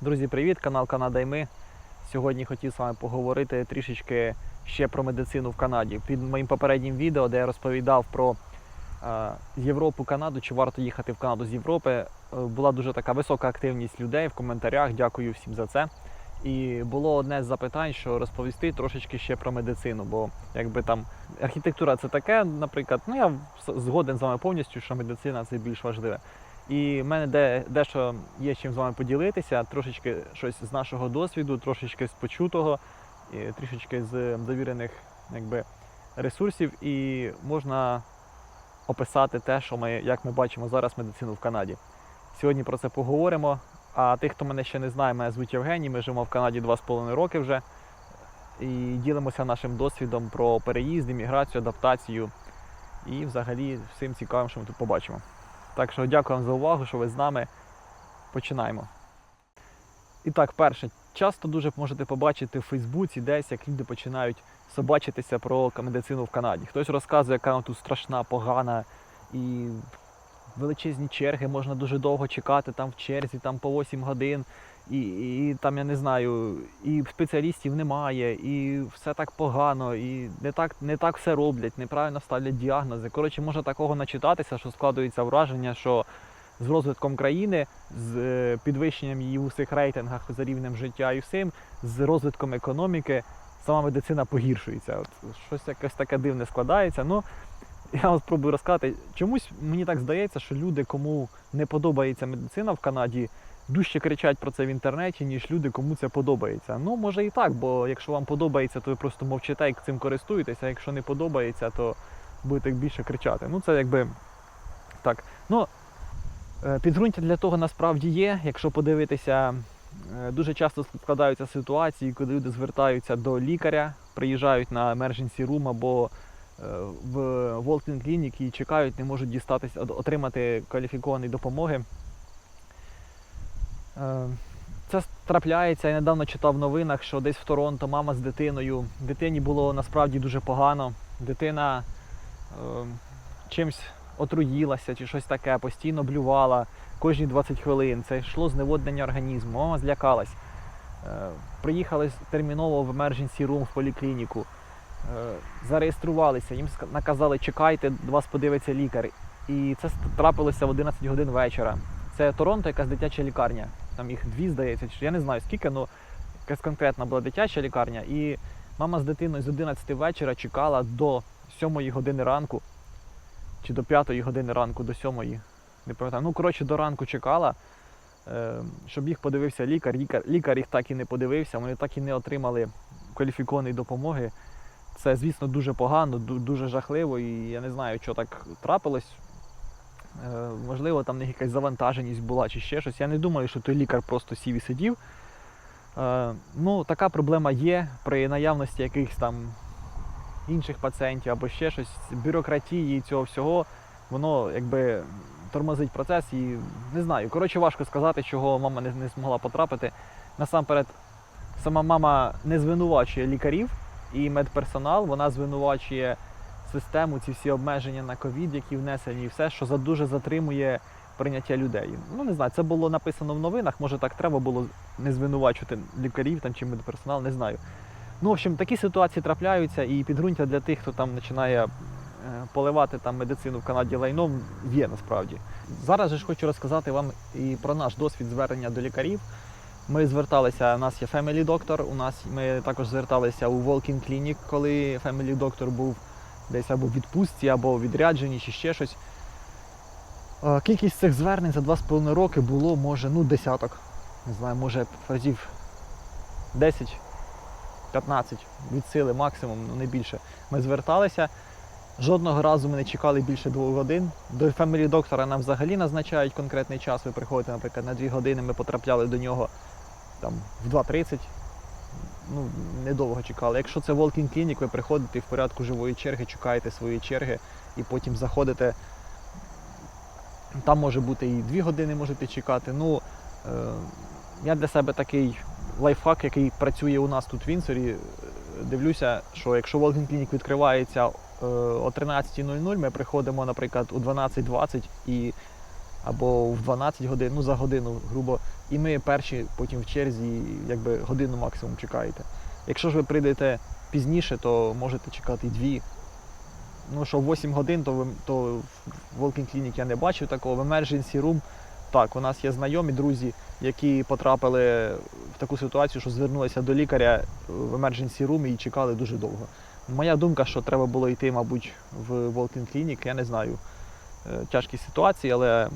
Друзі, привіт! Канал Канада і ми. Сьогодні хотів з вами поговорити трішечки ще про медицину в Канаді. Під моїм попереднім відео, де я розповідав про е, Європу, Канаду, чи варто їхати в Канаду з Європи, е, була дуже така висока активність людей в коментарях. Дякую всім за це. І було одне з запитань, що розповісти трошечки ще про медицину, бо якби там архітектура це таке, наприклад, ну я згоден з вами повністю, що медицина це більш важливе. І в мене де, дещо є чим з вами поділитися, трошечки щось з нашого досвіду, трошечки з почутого, трішечки з довірених якби, ресурсів, і можна описати те, що ми, як ми бачимо зараз медицину в Канаді. Сьогодні про це поговоримо. А тих, хто мене ще не знає, мене звуть Євгеній, ми живемо в Канаді 2,5 роки вже. І ділимося нашим досвідом про переїзд, імміграцію, адаптацію і взагалі всім цікавим, що ми тут побачимо. Так що дякую вам за увагу, що ви з нами. Починаємо. І так, перше, часто дуже можете побачити в Фейсбуці десь, як люди починають собачитися про медицину в Канаді. Хтось розказує, яка вона тут страшна, погана, і величезні черги, можна дуже довго чекати там в черзі, там по 8 годин, і, і там я не знаю, і спеціалістів немає, і все так погано, і не так, не так все роблять, неправильно ставлять діагнози. Коротше, можна такого начитатися, що складується враження, що з розвитком країни, з е, підвищенням її в усіх рейтингах за рівнем життя і всім, з розвитком економіки, сама медицина погіршується. От щось якось таке дивне складається. Ну, я вам спробую розказати. Чомусь мені так здається, що люди, кому не подобається медицина в Канаді, дужче кричать про це в інтернеті, ніж люди, кому це подобається. Ну, може і так, бо якщо вам подобається, то ви просто мовчите і цим користуєтеся, а якщо не подобається, то будете більше кричати. Ну, це якби так. Ну, е, підґрунтя для того насправді є. Якщо подивитися, е, дуже часто складаються ситуації, коли люди звертаються до лікаря, приїжджають на emergency room або в walk-in clinic і чекають, не можуть дістатися, отримати кваліфікованої допомоги. Е, Це трапляється. Я недавно читав в новинах, що десь в Торонто мама з дитиною. Дитині було насправді дуже погано. Дитина е, чимсь отруїлася чи щось таке, постійно блювала кожні 20 хвилин. Це йшло зневоднення організму. Мама злякалась. Е, Приїхали терміново в emergency room в поліклініку. Е, Зареєструвалися, їм наказали, чекайте, вас подивиться лікар. І це трапилося в 11 годин вечора. Це Торонто, якась дитяча лікарня. Там їх дві, здається, я не знаю скільки, але якась конкретна була дитяча лікарня. І мама з дитиною з 11 вечора чекала до 7 години ранку, чи до 5 години ранку, до 7, не пам'ятаю. Ну, коротше, до ранку чекала, е, щоб їх подивився лікар. лікар. Лікар їх так і не подивився, вони так і не отримали кваліфікованої допомоги. Це, звісно, дуже погано, дуже жахливо, і я не знаю, що так трапилось. Е, можливо, там них якась завантаженість була чи ще щось. Я не думаю, що той лікар просто сів і сидів. Е, ну, така проблема є при наявності якихось там інших пацієнтів або ще щось, бюрократії цього всього, воно якби тормозить процес і не знаю. Коротше, важко сказати, чого мама не, не змогла потрапити. Насамперед, сама мама не звинувачує лікарів і медперсонал, вона звинувачує систему, ці всі обмеження на ковід, які внесені, і все, що за дуже затримує прийняття людей. Ну не знаю, це було написано в новинах. Може так треба було не звинувачувати лікарів там чи медперсонал, не знаю. Ну, в общем, такі ситуації трапляються, і підґрунтя для тих, хто там починає е, поливати там медицину в Канаді лайном, є насправді. Зараз же ж хочу розказати вам і про наш досвід звернення до лікарів. Ми зверталися, у нас є Family Doctor, у нас ми також зверталися у Walking Clinic, коли Family Doctor був десь або в відпустці, або у відрядженні, чи ще щось. Кількість цих звернень за 2,5 роки було, може, ну, десяток. Не знаю, може разів 10 15 від сили максимум, ну не більше. Ми зверталися. Жодного разу ми не чекали більше двох годин. До Family доктора нам взагалі назначають конкретний час. Ви приходите, наприклад, на 2 години, ми потрапляли до нього там, в 2.30. Ну, недовго чекали. Якщо це Walking Clinic, ви приходите в порядку живої черги, чекаєте своєї черги і потім заходите. Там може бути і 2 години можете чекати. Ну, е, я для себе такий лайфхак, який працює у нас тут в Вінсорі. е, Дивлюся, що якщо Walking Clinic відкривається е, о 13.00, ми приходимо, наприклад, о 12.20 і або в 12 годин, ну за годину, грубо. І ми перші потім в черзі, якби годину максимум чекаєте. Якщо ж ви прийдете пізніше, то можете чекати дві. Ну, що 8 годин, то, ви- то в Walking Clinic я не бачив такого. В Emergency Room, так, у нас є знайомі друзі, які потрапили в таку ситуацію, що звернулися до лікаря в Emergency Room і чекали дуже довго. Моя думка, що треба було йти, мабуть, в Walking Clinic, я не знаю е, тяжкі ситуації, але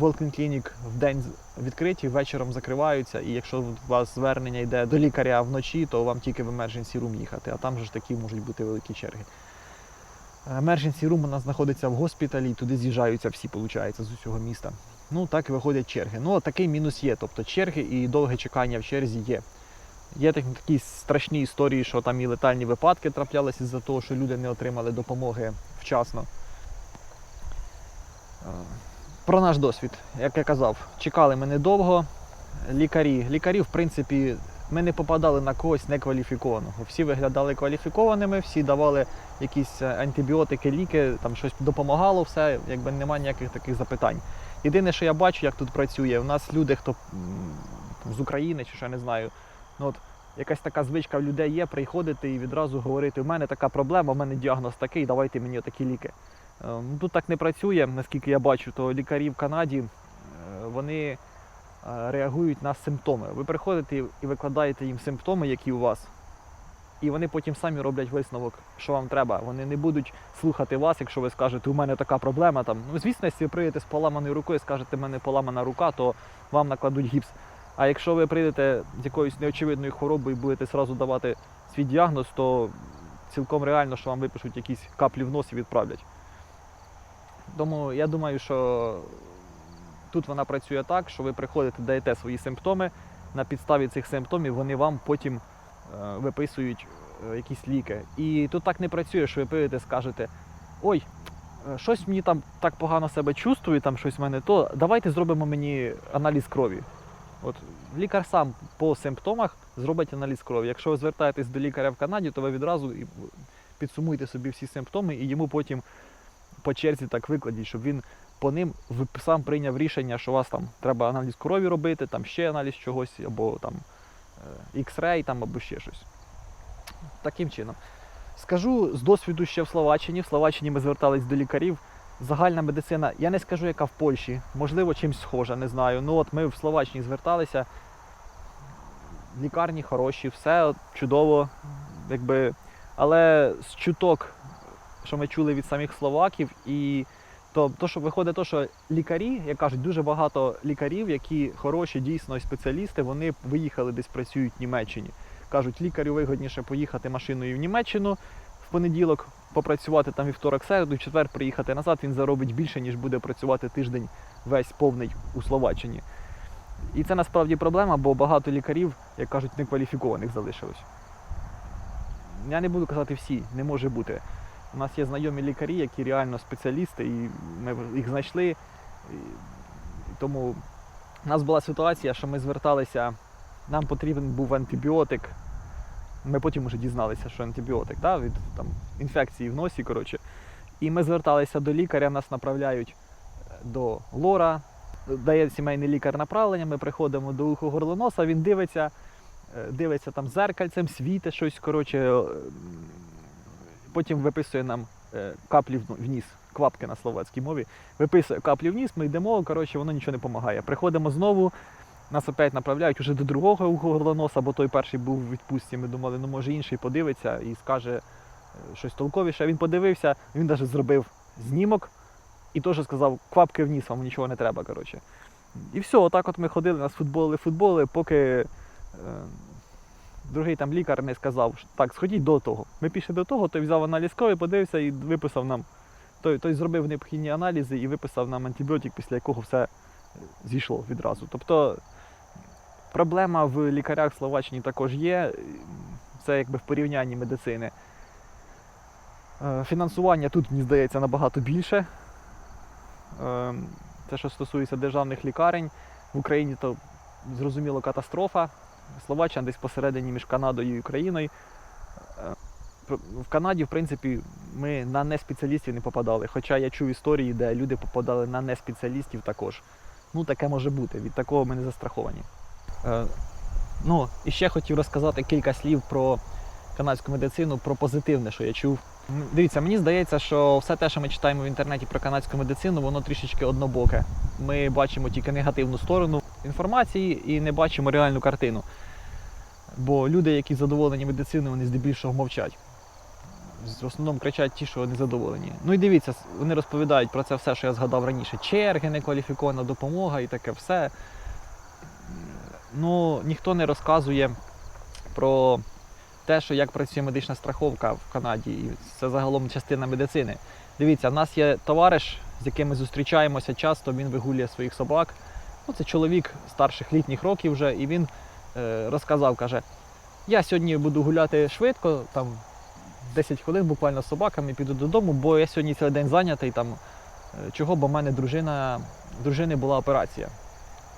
Walking Clinic в день відкриті, вечором закриваються, і якщо у вас звернення йде до лікаря вночі, то вам тільки в Emergency Room їхати, а там же ж такі можуть бути великі черги. Emergency Room у нас знаходиться в госпіталі, і туди з'їжджаються всі, виходить, з усього міста. Ну, так і виходять черги. Ну, такий мінус є. Тобто черги і довге чекання в черзі є. Є такі страшні історії, що там і летальні випадки траплялися з-за того, що люди не отримали допомоги вчасно. Про наш досвід, як я казав, чекали ми недовго. Лікарі, лікарі, в принципі, ми не попадали на когось некваліфікованого. Всі виглядали кваліфікованими, всі давали якісь е, антибіотики, ліки, там щось допомагало, все, якби немає ніяких таких запитань. Єдине, що я бачу, як тут працює, у нас люди, хто з України чи що я не знаю, ну от якась така звичка в людей є приходити і відразу говорити: у мене така проблема, у мене діагноз такий, давайте мені такі ліки. Е, ну, Тут так не працює, наскільки я бачу, то лікарі в Канаді е, вони е, реагують на симптоми. Ви приходите і викладаєте їм симптоми, які у вас, і вони потім самі роблять висновок, що вам треба. Вони не будуть слухати вас, якщо ви скажете, у мене така проблема. Там. Ну, звісно, якщо ви прийдете з поламаною рукою і скажете, у мене поламана рука, то вам накладуть гіпс. А якщо ви прийдете з якоюсь неочевидною хворобою і будете сразу давати свій діагноз, то цілком реально, що вам випишуть якісь каплі в нос і відправлять. Тому я думаю, що тут вона працює так, що ви приходите, даєте свої симптоми. На підставі цих симптомів вони вам потім е, виписують е, якісь ліки. І тут так не працює, що ви прийдете, скажете, ой, е, щось мені там так погано себе чувствую, там щось в мене то, давайте зробимо мені аналіз крові. От лікар сам по симптомах зробить аналіз крові. Якщо ви звертаєтесь до лікаря в Канаді, то ви відразу підсумуєте собі всі симптоми і йому потім по черзі так викладіть, щоб він по ним сам прийняв рішення, що у вас там треба аналіз крові робити, там ще аналіз чогось, або там е, X-ray, там, або ще щось. Таким чином. Скажу з досвіду ще в Словаччині. В Словаччині ми звертались до лікарів. Загальна медицина, я не скажу, яка в Польщі, можливо, чимось схожа, не знаю. Ну от ми в Словаччині зверталися. Лікарні хороші, все чудово, якби. Але з чуток, що ми чули від самих словаків, і то, то що виходить, то, що лікарі, як кажуть, дуже багато лікарів, які хороші, дійсно спеціалісти, вони виїхали десь працюють в Німеччині. Кажуть, лікарю вигодніше поїхати машиною в Німеччину в понеділок, попрацювати там вівторок, середу, в четвер приїхати назад, він заробить більше, ніж буде працювати тиждень весь повний у Словаччині. І це насправді проблема, бо багато лікарів, як кажуть, некваліфікованих залишилось. Я не буду казати всі, не може бути. У нас є знайомі лікарі, які реально спеціалісти, і ми їх знайшли. І тому у нас була ситуація, що ми зверталися, нам потрібен був антибіотик. Ми потім вже дізналися, що антибіотик да, від там, інфекції в носі. коротше. І ми зверталися до лікаря, нас направляють е, до лора, дає сімейний лікар направлення, ми приходимо до ухо горлоноса, він дивиться, е, дивиться там зеркальцем, світить щось, коротше, е, потім виписує нам е, каплі в в ніс, квапки на словацькій мові. Виписує каплі в ніс, ми йдемо, коротше, воно нічого не допомагає. Приходимо знову, нас опять направляють уже до другого горлоноса, бо той перший був в відпустці. Ми думали, ну може інший подивиться і скаже е, щось толковіше. Він подивився, він навіть зробив знімок і теж сказав, квапки вниз, вам нічого не треба. коротше. І все, отак от ми ходили, нас футболили, поки е, другий там лікар не сказав, що так, сходіть до того. Ми пішли до того, той взяв аналіз крові, подивився і виписав нам. Той, той зробив необхідні аналізи і виписав нам антибіотик, після якого все зійшло відразу. Тобто проблема в лікарях в Словаччині також є. Це якби в порівнянні медицини. Е, Фінансування тут, мені здається, набагато більше. Е, Це, що стосується державних лікарень, в Україні то зрозуміло катастрофа. Словаччина десь посередині між Канадою і Україною. Е, в Канаді, в принципі, ми на неспеціалістів не попадали. Хоча я чув історії, де люди попадали на неспеціалістів також. Ну, таке може бути. Від такого ми не застраховані. Е, ну, і ще хотів розказати кілька слів про канадську медицину, про позитивне, що я чув. Дивіться, мені здається, що все те, що ми читаємо в інтернеті про канадську медицину, воно трішечки однобоке. Ми бачимо тільки негативну сторону інформації і не бачимо реальну картину. Бо люди, які задоволені медициною, вони здебільшого мовчать. В основному кричать ті, що не задоволені. Ну і дивіться, вони розповідають про це все, що я згадав раніше. Черги, некваліфікована допомога і таке все. Ну, ніхто не розказує про те, що як працює медична страховка в Канаді, і це загалом частина медицини. Дивіться, в нас є товариш, з яким ми зустрічаємося часто, він вигулює своїх собак. Ну, це чоловік старших літніх років вже, і він е, розказав, каже: я сьогодні буду гуляти швидко, там 10 хвилин буквально з собаками, піду додому, бо я сьогодні цілий день зайнятий. Там, е, чого, бо в мене дружина, дружини була операція.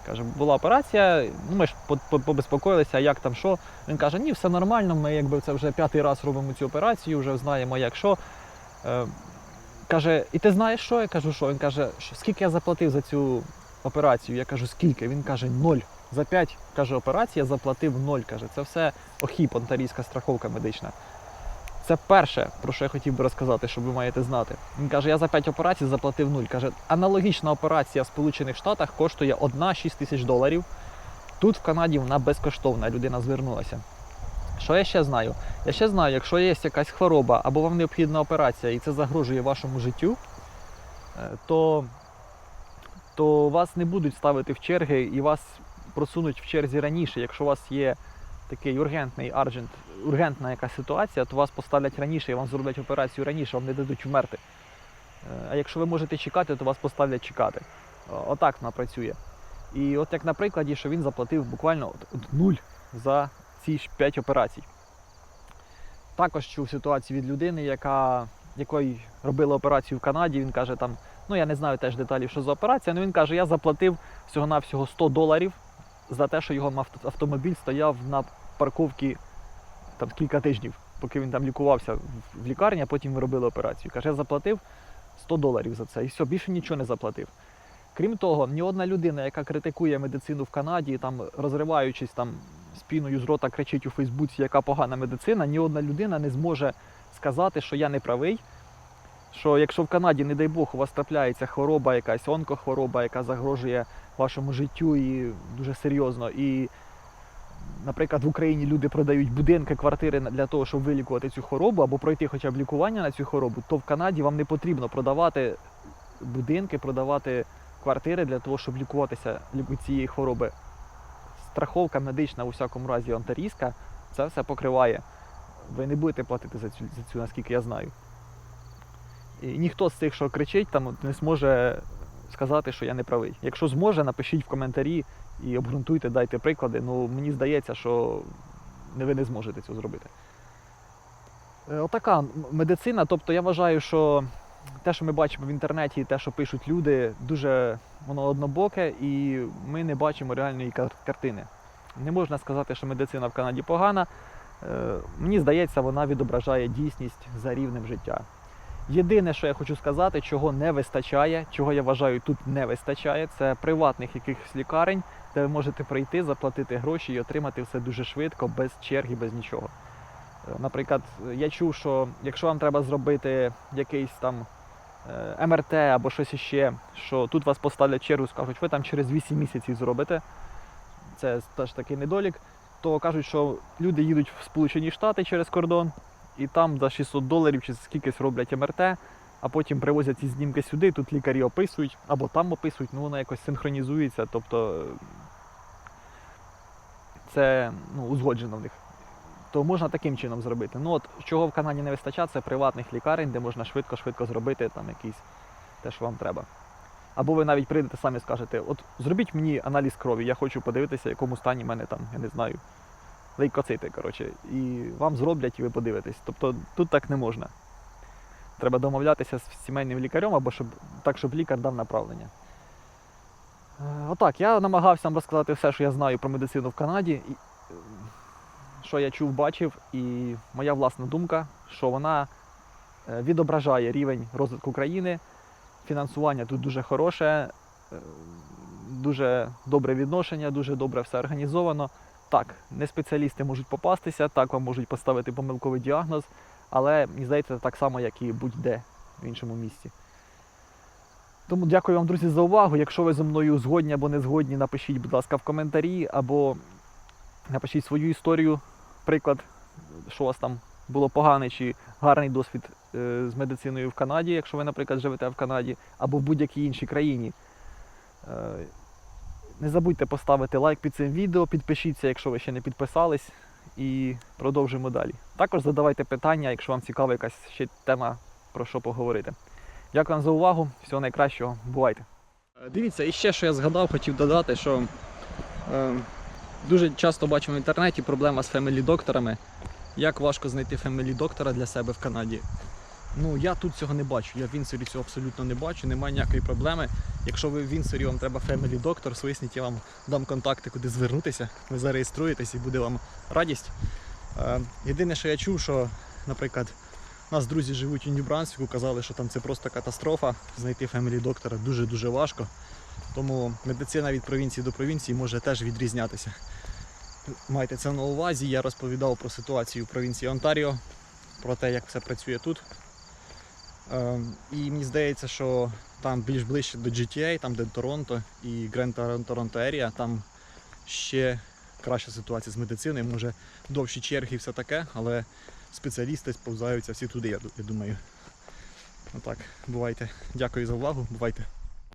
Каже, була операція, ну ми ж по- по- побезпокоїлися, як там що. Він каже, ні, все нормально, ми якби це вже п'ятий раз робимо цю операцію, вже знаємо, як що. Е, каже, і ти знаєш що? Я кажу, що? Він каже, «Що- скільки я заплатив за цю операцію? Я кажу, скільки? Він каже, ноль. За п'ять каже, операцій я заплатив ноль. Каже, це все охіп, онтарійська страховка медична. Це перше, про що я хотів би розказати, що ви маєте знати. Він каже, я за 5 операцій заплатив нуль. Каже, аналогічна операція в Сполучених Штатах коштує 1-6 тисяч доларів. Тут в Канаді вона безкоштовна, людина звернулася. Що я ще знаю? Я ще знаю, якщо є якась хвороба або вам необхідна операція і це загрожує вашому життю, е, то, то вас не будуть ставити в черги і вас просунуть в черзі раніше. Якщо у вас є такий ургентний арджент, ургентна якась ситуація, то вас поставлять раніше і вам зроблять операцію раніше, вам не дадуть вмерти. Е, А якщо ви можете чекати, то вас поставлять чекати. Отак вона працює. І от як на прикладі, що він заплатив буквально от- нуль за ці ж 5 операцій. Також чув ситуацію від людини, яка, якої робили операцію в Канаді. Він каже, там, ну я не знаю теж деталі, що за операція, але він каже, я заплатив всього-навсього 100 доларів за те, що його авто- автомобіль стояв на парковці там кілька тижнів, поки він там лікувався в- лікарні, а потім ми робили операцію. Каже, я заплатив 100 доларів за це і все, більше нічого не заплатив. Крім того, ні одна людина, яка критикує медицину в Канаді, там розриваючись там спіною з рота, кричить у Фейсбуці, яка погана медицина, ні одна людина не зможе сказати, що я не правий. Що якщо в Канаді, не дай Бог, у вас трапляється хвороба, якась онкохвороба, яка загрожує вашому життю і дуже серйозно. І, наприклад, в Україні люди продають будинки, квартири для того, щоб вилікувати цю хворобу або пройти хоча б лікування на цю хворобу, то в Канаді вам не потрібно продавати будинки, продавати квартири для того, щоб лікуватися цієї хвороби. Страховка медична, у всякому разі, онтарійська, це все покриває. Ви не будете платити за цю, за цю наскільки я знаю. І ніхто з цих, що кричить, там не зможе сказати, що я не правий. Якщо зможе, напишіть в коментарі і обґрунтуйте, дайте приклади. Ну мені здається, що ви не зможете цього зробити. Е, Отака медицина. Тобто я вважаю, що те, що ми бачимо в інтернеті, те, що пишуть люди, дуже воно однобоке, і ми не бачимо реальної картини. Не можна сказати, що медицина в Канаді погана. Е, Мені здається, вона відображає дійсність за рівнем життя. Єдине, що я хочу сказати, чого не вистачає, чого я вважаю тут не вистачає, це приватних якихось лікарень, де ви можете прийти, заплатити гроші і отримати все дуже швидко, без черги, без нічого. Е, Наприклад, я чув, що якщо вам треба зробити якийсь там е, МРТ або щось іще, що тут вас поставлять чергу, скажуть, ви там через 8 місяців зробите. Це теж такий недолік. То кажуть, що люди їдуть в Сполучені Штати через кордон, і там за 600 доларів чи скількись роблять МРТ, а потім привозять ці знімки сюди, тут лікарі описують, або там описують, ну воно якось синхронізується, тобто е, це ну, узгоджено в них. То можна таким чином зробити. Ну от чого в Канаді не вистачає, це приватних лікарень, де можна швидко-швидко зробити там якийсь те, що вам треба. Або ви навіть прийдете самі скажете, от зробіть мені аналіз крові, я хочу подивитися, в якому стані в мене там, я не знаю, лейкоцити, коротше. І вам зроблять, і ви подивитесь. Тобто тут так не можна. Треба домовлятися з сімейним лікарем, або щоб так, щоб лікар дав направлення. Е, Отак, я намагався вам розказати все, що я знаю про медицину в Канаді, і, е, що я чув, бачив, і моя власна думка, що вона е, відображає рівень розвитку країни. Фінансування тут дуже хороше, дуже добре відношення, дуже добре все організовано. Так, не спеціалісти можуть попастися, так вам можуть поставити помилковий діагноз, але мені здається, так само, як і будь-де в іншому місці. Тому дякую вам, друзі, за увагу. Якщо ви зі мною згодні або не згодні, напишіть, будь ласка, в коментарі, або напишіть свою історію, приклад, що у вас там було поганий чи гарний досвід е, з медициною в Канаді, якщо ви, наприклад, живете в Канаді, або в будь-якій іншій країні. Е, Не забудьте поставити лайк під цим відео, підпишіться, якщо ви ще не підписались, і продовжимо далі. Також задавайте питання, якщо вам цікава якась ще тема про що поговорити. Дякую вам за увагу. Всього найкращого. Бувайте. Дивіться, і ще що я згадав, хотів додати, що е, дуже часто бачимо в інтернеті проблема з фемелі-докторами. Як важко знайти фемелі-доктора для себе в Канаді. Ну, я тут цього не бачу. Я в Вінсорі цього абсолютно не бачу, немає ніякої проблеми. Якщо ви в Вінсорі вам треба фемелі доктор, свисніть, я вам дам контакти, куди звернутися. Ви зареєструєтесь і буде вам радість. Е, єдине, що я чув, що, наприклад, у нас друзі живуть у Нью-Брансвіку, казали, що там це просто катастрофа. Знайти фемелі доктора дуже-дуже важко. Тому медицина від провінції до провінції може теж відрізнятися. Майте це на увазі. Я розповідав про ситуацію в провінції Онтаріо, про те, як все працює тут. Е, І мені здається, що там більш ближче до GTA, там де Торонто і Гренд Торонто Ерія, там ще краща ситуація з медициною, може довші черги і все таке, але спеціалісти сповзаються всі туди, я думаю. Отак, бувайте. Дякую за увагу, бувайте.